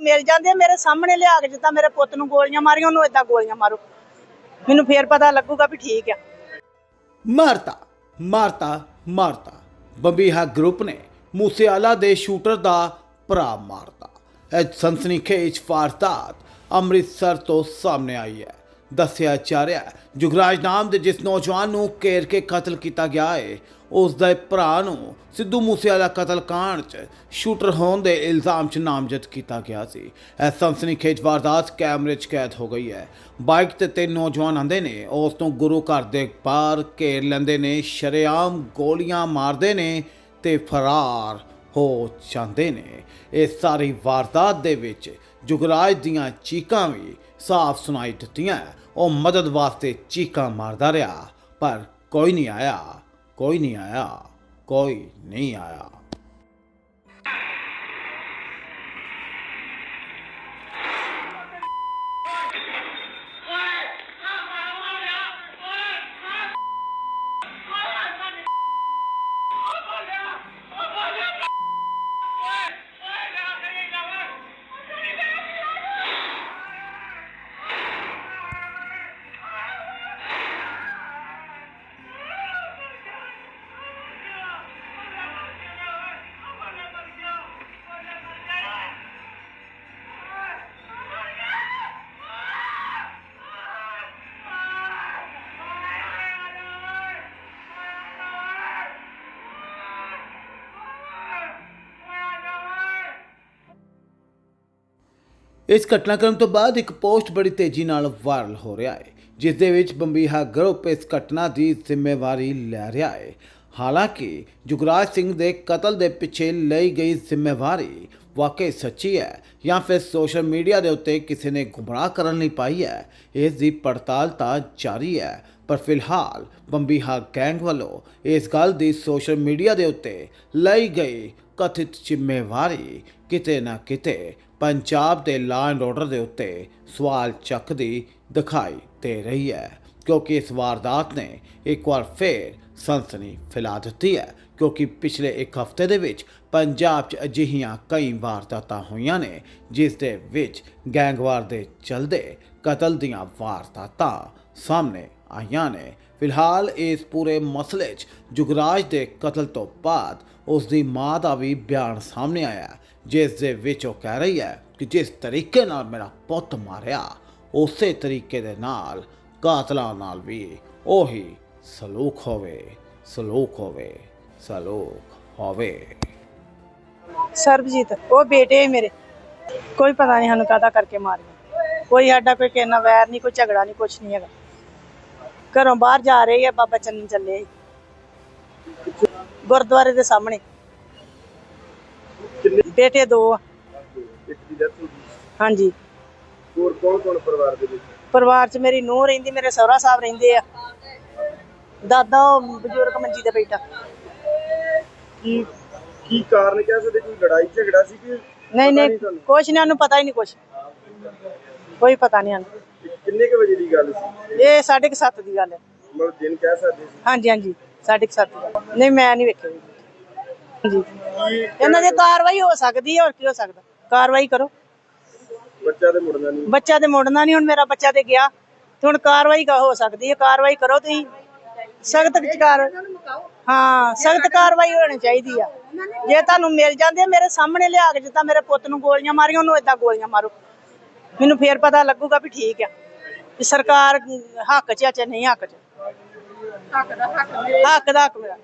ਮਿਲ ਜਾਂਦੇ ਮੇਰੇ ਸਾਹਮਣੇ ਲਿਆ ਕੇ ਜਿੱਦਾਂ ਮੇਰੇ ਪੁੱਤ ਨੂੰ ਗੋਲੀਆਂ ਮਾਰੀਆਂ, ਉਹਨੂੰ ਏਦਾਂ ਗੋਲੀਆਂ ਮਾਰੋ। ਮੈਨੂੰ ਫੇਰ ਪਤਾ ਲੱਗੂਗਾ ਵੀ ਠੀਕ ਆ। ਮਾਰਤਾ ਮਾਰਤਾ ਮਾਰਤਾ। ਬੰਬੀਹਾ ਗਰੁੱਪ ਨੇ ਮੂਸੇਆਲਾ ਦੇ ਸ਼ੂਟਰ ਦਾ ਭਰਾ ਮਾਰਤਾ। ਇਹ ਸਨਸਨੀਖੇਜ ਵਾਰਦਾਤ ਅੰਮ੍ਰਿਤਸਰ ਤੋਂ ਸਾਹਮਣੇ ਆਈ ਹੈ। ਦੱਸਿਆ ਜਾ ਰਿਹਾ ਹੈ। ਜੁਗਰਾਜ ਨਾਮ ਦੇ ਜਿਸ ਨੌਜਵਾਨ ਨੂੰ ਘੇਰ ਕੇ ਕਤਲ ਕੀਤਾ ਗਿਆ ਹੈ, ਉਸ ਦੇ ਭਰਾ ਨੂੰ ਸਿੱਧੂ ਮੂਸੇਵਾਲਾ ਕਤਲ ਕਾਂਡ 'ਚ ਸ਼ੂਟਰ ਹੋਣ ਦੇ ਇਲਜ਼ਾਮ 'ਚ ਨਾਮਜ਼ਦ ਕੀਤਾ ਗਿਆ ਸੀ। ਇਹ ਸਨਸਨੀਖੇਜ ਵਾਰਦਾਤ ਕੈਮਰੇ 'ਚ ਕੈਦ ਹੋ ਗਈ ਹੈ। ਬਾਈਕ ਤੇ ਤਿੰਨ ਨੌਜਵਾਨ ਆਂਦੇ ਨੇ, ਉਸ ਤੋਂ ਗੁਰੂ ਘਰ ਦੇ ਬਾਹਰ ਘੇਰ ਲੈਂਦੇ ਨੇ, ਸ਼ਰੇਆਮ ਗੋਲੀਆਂ ਮਾਰਦੇ ਨੇ ਤੇ ਫਰਾਰ ਹੋ ਜਾਂਦੇ ਨੇ। ਇਹ ਸਾਰੀ ਵਾਰਦਾਤ ਦੇ ਵਿੱਚ ਜੁਗਰਾਜ ਦੀਆਂ ਚੀਕਾਂ ਵੀ ਸਾਫ਼ ਸੁਣਾਈ ਦਿੱਤੀਆਂ। ਉਹ ਮਦਦ ਵਾਸਤੇ ਚੀਕਾਂ ਮਾਰਦਾ ਰਿਹਾ, ਪਰ ਕੋਈ ਨਹੀਂ ਆਇਆ, ਕੋਈ ਨਹੀਂ ਆਇਆ, ਕੋਈ ਨਹੀਂ ਆਇਆ। ਇਸ ਘਟਨਾਕ੍ਰਮ ਤੋਂ ਬਾਅਦ ਇੱਕ ਪੋਸਟ ਬੜੀ ਤੇਜ਼ੀ ਨਾਲ ਵਾਇਰਲ ਹੋ ਰਿਹਾ ਹੈ, ਜਿਸ ਦੇ ਵਿੱਚ ਬੰਬੀਹਾ ਗਰੁੱਪ ਇਸ ਘਟਨਾ ਦੀ ਜ਼ਿੰਮੇਵਾਰੀ ਲੈ ਰਿਹਾ ਹੈ। ਹਾਲਾਂਕਿ ਜੁਗਰਾਜ ਸਿੰਘ ਦੇ ਕਤਲ ਦੇ ਪਿੱਛੇ ਲਈ ਗਈ ਜ਼ਿੰਮੇਵਾਰੀ ਵਾਕਈ ਸੱਚੀ ਹੈ ਜਾਂ ਫਿਰ ਸੋਸ਼ਲ ਮੀਡੀਆ ਦੇ ਉੱਤੇ ਕਿਸੇ ਨੇ ਗੁੰਮਰਾਹ ਕਰਨ ਲਈ ਪਾਈ ਹੈ? ਇਸ ਦੀ ਪੜਤਾਲ ਤਾਂ ਜਾਰੀ ਹੈ, ਪਰ ਫਿਲਹਾਲ ਬੰਬੀਹਾ ਗੈਂਗ ਵੱਲੋਂ ਇਸ ਗੱਲ ਦੀ ਸੋਸ਼ਲ ਮੀਡੀਆ ਦੇ ਉੱਤੇ ਲਈ ਗਈ ਕਥਿਤ ਜ਼ਿੰਮੇਵਾਰੀ ਕਿਤੇ ਨਾ ਕਿਤੇ ਪੰਜਾਬ ਦੇ ਲਾਅ ਐਂਡ ਆਰਡਰ ਦੇ ਉੱਤੇ ਸਵਾਲ ਚੱਕਦੀ ਦਿਖਾਈ ਦੇ ਰਹੀ ਹੈ, ਕਿਉਂਕਿ ਇਸ ਵਾਰਦਾਤ ਨੇ ਇੱਕ ਵਾਰ ਫੇਰ ਸਨਸਨੀ ਫੈਲਾ ਦਿੱਤੀ ਹੈ। ਕਿਉਂਕਿ ਪਿਛਲੇ ਇੱਕ ਹਫ਼ਤੇ ਦੇ ਵਿੱਚ ਪੰਜਾਬ 'ਚ ਅਜਿਹੀਆਂ ਕਈ ਵਾਰਦਾਤਾਂ ਹੋਈਆਂ ਨੇ, ਜਿਸ ਦੇ ਵਿੱਚ ਗੈਂਗਵਾਰ ਦੇ ਚਲਦੇ ਕਤਲ ਦੀਆਂ ਵਾਰਦਾਤਾਂ ਸਾਹਮਣੇ ਆਈਆਂ ਨੇ। ਫਿਲਹਾਲ ਇਸ ਪੂਰੇ ਮਸਲੇ 'ਚ ਜੁਗਰਾਜ ਦੇ ਕਤਲ ਤੋਂ ਬਾਅਦ ਉਸ ਦੀ ਮਾਂ ਦਾ ਵੀ ਬਿਆਨ ਸਾਹਮਣੇ ਆਇਆ, ਜਿਸ ਦੇ ਵਿੱਚ ਉਹ ਕਹਿ ਰਹੀ ਹੈ ਕਿ ਜਿਸ ਤਰੀਕੇ ਨਾਲ ਮੇਰਾ ਪੁੱਤ ਮਾਰਿਆ, ਉਸੇ ਤਰੀਕੇ ਦੇ ਨਾਲ ਕਾਤਲਾਂ ਨਾਲ ਵੀ ਉਹੀ ਸਲੂਕ ਹੋਵੇ ਸਲੂਕ ਹੋਵੇ। ਸਲੂਕ ਹੋਵੇ। ਸਰਬਜੀਤ ਉਹ ਬੇਟੇ ਮੇਰੇ। ਕੋਈ ਪਤਾ ਨਹੀਂ ਸਾਨੂੰ ਕਾਹਦਾ ਕਰਕੇ ਮਾਰਿਆ ਕੋਈ ਸਾਡਾ ਕੋਈ ਕਿਸੇ ਨਾਲ ਵੈਰ ਨਹੀਂ ਕੋਈ ਝਗੜਾ ਨਹੀਂ ਕੁਛ ਨਹੀਂ ਹੈਗਾ। ਘਰੋਂ ਬਾਹਰ ਜਾ ਰਹੇ ਆ ਬਾਬਾ ਚੰਨ ਚੱਲੇ ਗੁਰਦੁਆਰੇ ਦੇ ਸਾਹਮਣੇ। ਬੇਟੇ ਦੋ ਆ। ਹਾਂਜੀ। ਹੋਰ ਕੌਣ ਕੌਣ ਪਰਿਵਾਰ ਦੇ ਵਿੱਚ? ਪਰਿਵਾਰ 'ਚ ਮੇਰੀ ਨੂੰਹ ਰਹਿੰਦੀ ਮੇਰੇ ਸਹੁਰਾ ਸਾਹਿਬ ਰਹਿੰਦੇ ਆ। ਦਾਦਾ ਬਜ਼ੁਰਗ ਮੰਜੀ ਤੇ ਬੈਠਾ। ਕੀ ਕੀ ਕਾਰਨ ਕਹਿ ਸਕਦੇ ਕੋਈ ਲੜਾਈ ਝਗੜਾ ਸੀ ਕਿ ਨਹੀਂ ਨਹੀਂ? ਕੁਛ ਨਹੀਂ ਉਹਨੂੰ ਪਤਾ ਹੀ ਨਹੀਂ ਕੁਛ। ਕੋਈ ਪਤਾ ਨਹੀਂ ਉਹਨੂੰ ਕਿੰਨੇ ਕੁ ਵਜੇ ਦੀ ਗੱਲ ਸੀ? ਇਹ ਸਾਢੇ ਕੁ ਸੱਤ ਦੀ ਗੱਲ ਹੈ। ਮਤਲਬ ਦਿਨ ਕਹਿ ਸਕਦੇ ਸੀ। ਹਾਂਜੀ ਹਾਂਜੀ ਸਾਢੇ ਕੁ ਸੱਤ ਦੀ ਗੱਲ। ਨਹੀਂ ਮੈਂ ਨਹੀਂ ਵੇਖਿਆ ਜੀ ਹਾਂਜੀ। ਕੀ ਇਹਨਾਂ ਦੀ ਕਾਰਵਾਈ ਹੋ ਸਕਦੀ ਹੈ ਹੋਰ ਕੀ ਹੋ ਸਕਦਾ? ਕਾਰਵਾਈ ਕਰੋ। ਬੱਚਾ ਤੇ ਮੁੜਨਾ ਨਹੀਂ। ਬੱਚਾ ਤੇ ਮੁੜਨਾ ਨਹੀਂ ਹੁਣ ਮੇਰਾ ਬੱਚਾ ਤੇ ਗਿਆ। ਤੇ ਹੁਣ ਕਾਰਵਾਈ ਕਾ ਹੋ ਸਕਦੀ ਹੈ ਕਾਰਵਾਈ ਕਰੋ ਤੁਸੀਂ। ਸਖਤ ਵਿਚਕਾਰ ਹਾਂ ਸਖਤ ਕਾਰਵਾਈ ਹੋਣੀ ਚਾਹੀਦੀ ਆ। ਜੇ ਤੁਹਾਨੂੰ ਮਿਲ ਜਾਂਦੇ ਮੇਰੇ ਸਾਹਮਣੇ ਲਿਆ ਕੇ ਜਿੱਦਾਂ ਮੇਰੇ ਪੁੱਤ ਨੂੰ ਗੋਲੀਆਂ ਮਾਰੀਆਂ ਉਹਨੂੰ ਏਦਾਂ ਗੋਲੀਆਂ ਮਾਰੋ। ਮੈਨੂੰ ਫੇਰ ਪਤਾ ਲੱਗੂਗਾ ਵੀ ਠੀਕ ਆ। ਵੀ ਸਰਕਾਰ ਹੱਕ ਚ ਆ ਚਾਹੇ ਨਹੀਂ ਹੱਕ ਚ। ਹੱਕ ਦਾ ਹੱਕ ਹੱਕ ਦਾ ਹੱਕ ਮੇਰਾ।